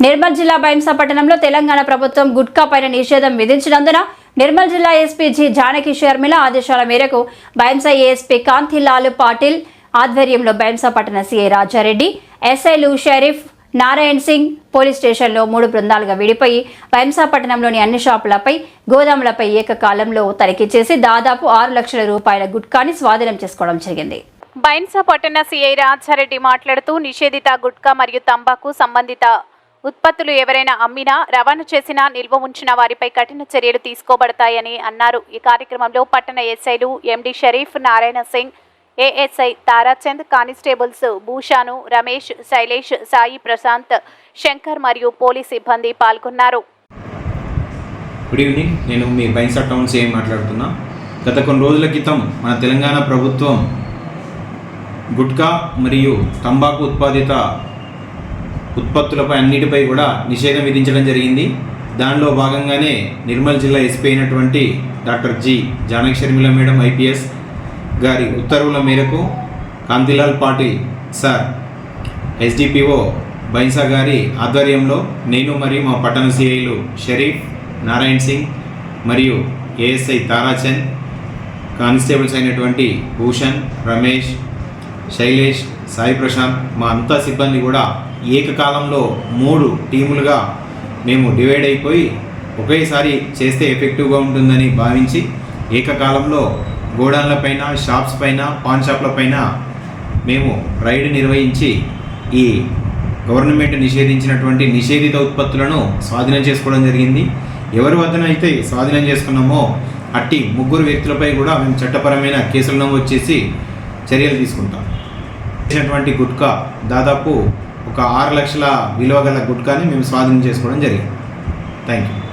నిర్మల్ జిల్లా బైంసా పట్టణంలో తెలంగాణ ప్రభుత్వం గుట్కా పైన నిషేధం విధించినందున నిర్మల్ జిల్లా ఎస్పీ జి జానకి షర్మిల ఆదేశాల మేరకు బైంసా ఏఎస్పీ కాంతిలాల్ పాటిల్ ఆధ్వర్యంలో బైంసా పట్టణ సీఐ రాజారెడ్డి ఎస్ఐలు షరీఫ్ నారాయణ్ సింగ్ పోలీస్ స్టేషన్లో మూడు బృందాలుగా విడిపోయి పట్టణంలోని అన్ని షాపులపై గోదాములపై ఏకకాలంలో తనిఖీ చేసి దాదాపు ఆరు లక్షల రూపాయల గుట్కాని స్వాధీనం చేసుకోవడం జరిగింది. బైన్సా పట్టణ సీఐ రాజారెడ్డి మాట్లాడుతూ నిషేధిత గుట్కా మరియు తంబాకు సంబంధిత ఉత్పత్తులు ఎవరైనా అమ్మినా రవాణా చేసినా నిల్వ ఉంచిన వారిపై కఠిన చర్యలు తీసుకోబడతాయని అన్నారు. ఈ కార్యక్రమంలో పట్టణ ఎస్ఐలు MD Sharif Narayan Singh ASI Tarachand constables భూషాను Ramesh Shailesh Sai Prashanth Shankar మరియు పోలీస్ సిబ్బంది పాల్గొన్నారు. గుడ్ ఈవినింగ్ నేను మీ బైన్సా టౌన్ సేమ్ మాట్లాడుతున్నా. గత కొన్ని రోజుల క్రితం మన తెలంగాణ ప్రభుత్వం గుట్కా మరియు తంబాకు ఉత్పాదిత ఉత్పత్తులపై అన్నిటిపై కూడా నిషేధం విధించడం జరిగింది. దానిలో భాగంగానే నిర్మల్ జిల్లా ఎస్పీ అయినటువంటి doctor G Janak Sharmila madam IPS గారి ఉత్తర్వుల మేరకు కాంతిలాల్ పాటిల్ సార్ ఎస్డిపిఓ బైన్సా గారి ఆధ్వర్యంలో నేను మరియు మా పట్టణ సిఐలు షరీఫ్ నారాయణ్ సింగ్ మరియు ఏఎస్ఐ తారాచంద్ కానిస్టేబుల్స్ అయినటువంటి భూషణ్ రమేష్ శైలేష్ సాయి ప్రశాంత్ మా అంతా సిబ్బంది కూడా ఏకకాలంలో మూడు టీములుగా మేము డివైడ్ అయిపోయి ఒకేసారి చేస్తే ఎఫెక్టివ్గా ఉంటుందని భావించి ఏకకాలంలో గోడౌన్ల పైన షాప్స్ పైన పాన్ షాప్ల పైన మేము రైడ్ నిర్వహించి ఈ గవర్నమెంట్ నిషేధించినటువంటి నిషేధిత ఉత్పత్తులను స్వాధీనం చేసుకోవడం జరిగింది. ఎవరి వద్దనైతే స్వాధీనం చేసుకున్నామో అట్టి ముగ్గురు వ్యక్తులపై కూడా మేము చట్టపరమైన కేసులు నమోదు చేసి చర్యలు తీసుకుంటాం. చేసినటువంటి గుట్కా దాదాపు ఒక ఆరు లక్షల విలువ గల గుట్కాని మేము స్వాధీనం చేసుకోవడం జరిగింది. Thank you